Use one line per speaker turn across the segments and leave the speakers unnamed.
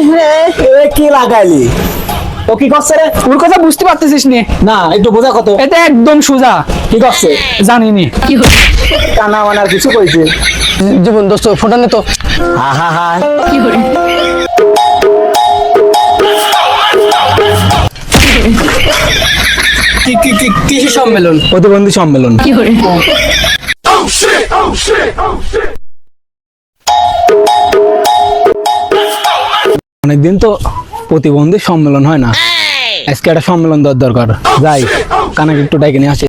এ কি লাগাইলি? ও কি করছে রে?
ওর কথা বুঝতে পারতেছিস নি?
না একটু বোঝা কত?
এটা একদম সোজা।
কি করছে?
জানিনি।
কানা মানার কিছু কইছে?
জীবন দোস্ত ফোটা নে তো।
হা। হা হা
কি কি কি কৃষি সম্মেলন?
প্রতিবন্ধী সম্মেলন। অনেকদিন তো প্রতিবন্ধী সম্মেলন হয় না। আজকে একটা সম্মেলন দেওয়ার দরকার। যাই কানাকে একটু ডাইকে নিয়ে আসি।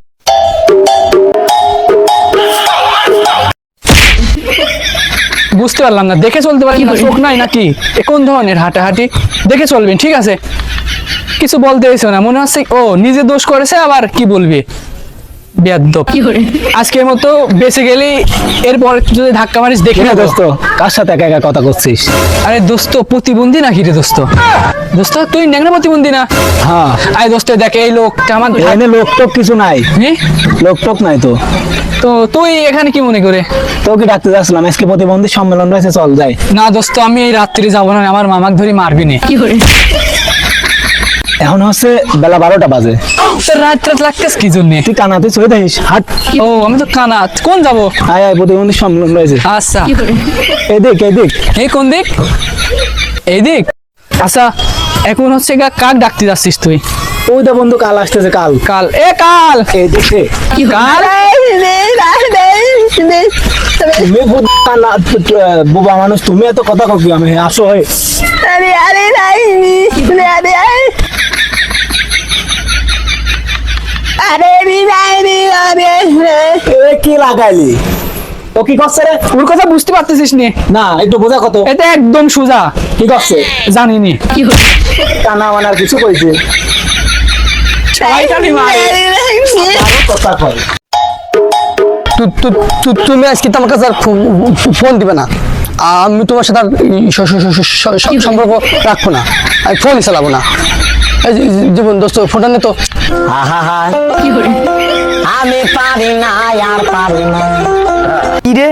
বুঝতে পারলাম না দেখে চলতে পারি না চোখ নাই নাকি? এ কোন ধরনের হাঁটাহাঁটি? দেখে চলবেন ঠিক আছে? কিছু বলতে হয়েছে না মনে হচ্ছে ও নিজে দোষ করেছে আবার কি বলবে? বেয়াদ্দপ আজকের মতো বেঁচে গেলে এরপর যদি ধাক্কা মারিস দেখে
কিরে
নেব।
দোস্ত কার সাথে একা একা কথা করছিস?
আরে দোস্ত প্রতিবন্ধী নাকি রে দোস্ত? দোস্ত তুই ন্যাংরা প্রতিবন্ধী না?
হ্যাঁ।
আরে দোস্ত দেখ এই লোকটা আমার
এখানে লোক টোক কিছু নাই।
হ্যাঁ?
লোক নাই তো।
তো তুই এখানে কি মনে করে?
তোকে ডাকতে যাচ্ছিলাম আজকে প্রতিবন্ধী সম্মেলন রয়েছে চল যাই।
না দোস্ত আমি এই রাত্রি যাব না আমার মামাক ধরে মারবি না।
এখন হচ্ছে বেলা বারোটা বাজে।
তোর রাত রাত লাগতেস কি জন্য?
তুই কানাতে চলে থাকিস হাট।
ও আমি তো কানাত। কোন যাব?
আয় আয় প্রতিবন্ধী সম্মেলন রয়েছে।
আচ্ছা।
এদিক এদিক।
এই কোন দিক? এই দিক আচ্ছা এখন হচ্ছে গা কাক ডাকতে যাচ্ছিস তুই?
ওই দা বন্ধু কাল আসতেছে কাল।
কাল। এ কাল!
এদিকে
কাল?
তুমি কানা বুবা মানুষ তুমি এত কথা কবি আমি আসো হয়ে এ কি লাগাইলি? ও কি করছে রে?
ওর কথা বুঝতে পারতেছিস নি।
না একটু বোঝা কত।
এটা একদম সোজা।
কি করছে?
জানিনি
কানা মানার কিছু কইছে।
তুমি আজকে তো আমার কাছে আর ফোন দিবে না। আমি তোমার সাথে সম্পর্ক রাখব না। আমি ফোনই চালাবো না। জীবন দোস্ত ফোটা নে তো।
হা হা হা আমি পারি না আর পারি না।
কিরে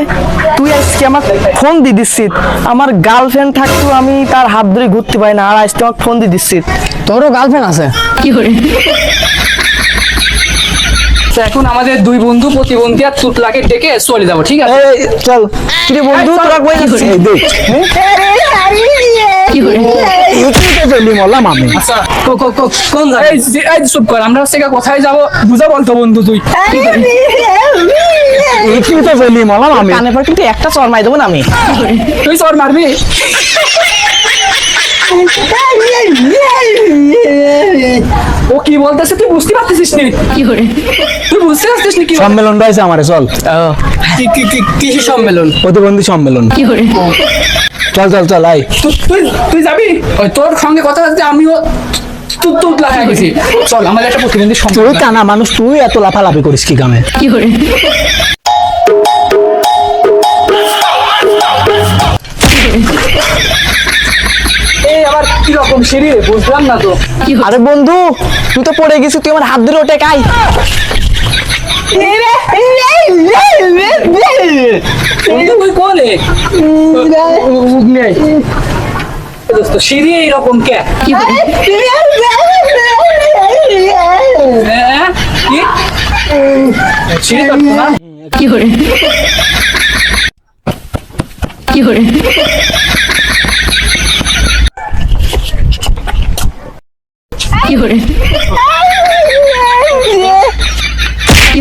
তুই আজকে আমার ফোন দিয়ে দিচ্ছিস আমার গার্লফ্রেন্ড থাকতেও আমি তার হাত ধরে ঘুরতে পারি না আর আজকে আমাকে ফোন দিয়ে দিচ্ছিস
তোরও গার্লফ্রেন্ড আছে?
তো এখন আমাদের দুই বন্ধু প্রতিবন্ধী আর তুতলাকে ডেকে চলে যাব ঠিক আছে?
চল।
কিরে বন্ধু তোরা
মরলাম আমি।
আচ্ছা। কো- কো- কো- কোন এই চুপ কর আমরা হচ্ছে কোথায় যাব? বুঝা বলতো বন্ধু তুই।
মরলাম আমি?
কানে পর কিন্তু একটা চর মাই দেবো না আমি।
তুই চর মারবি? ও কি বলতেছে তুই বুঝতে পারতেছিস নি? তুই বুঝতে পারছিস নি কি
সম্মেলন রয়েছে আমারে চল।
কি- কি- কি- সম্মেলন?
প্রতিবন্ধী সম্মেলন। চল চল চল আই
তুই তুই- যাবি? ওই তোর সঙ্গে কথা বলতে আমিও চল আমাদের একটা প্রতিবন্ধী
তুই কানা মানুষ তুই এত লাফালাফি করিস কি কামে
এই আবার কি রকম সিঁড়ি বুঝলাম না তো।
আরে বন্ধু তুই তো পড়ে গেছিস তুই আমার হাত ধরে ওঠে কাই
তুই দোস্ত সিঁড়ি এইরকম কে? হ্যাঁ? কি? করে কাটতো না?
কি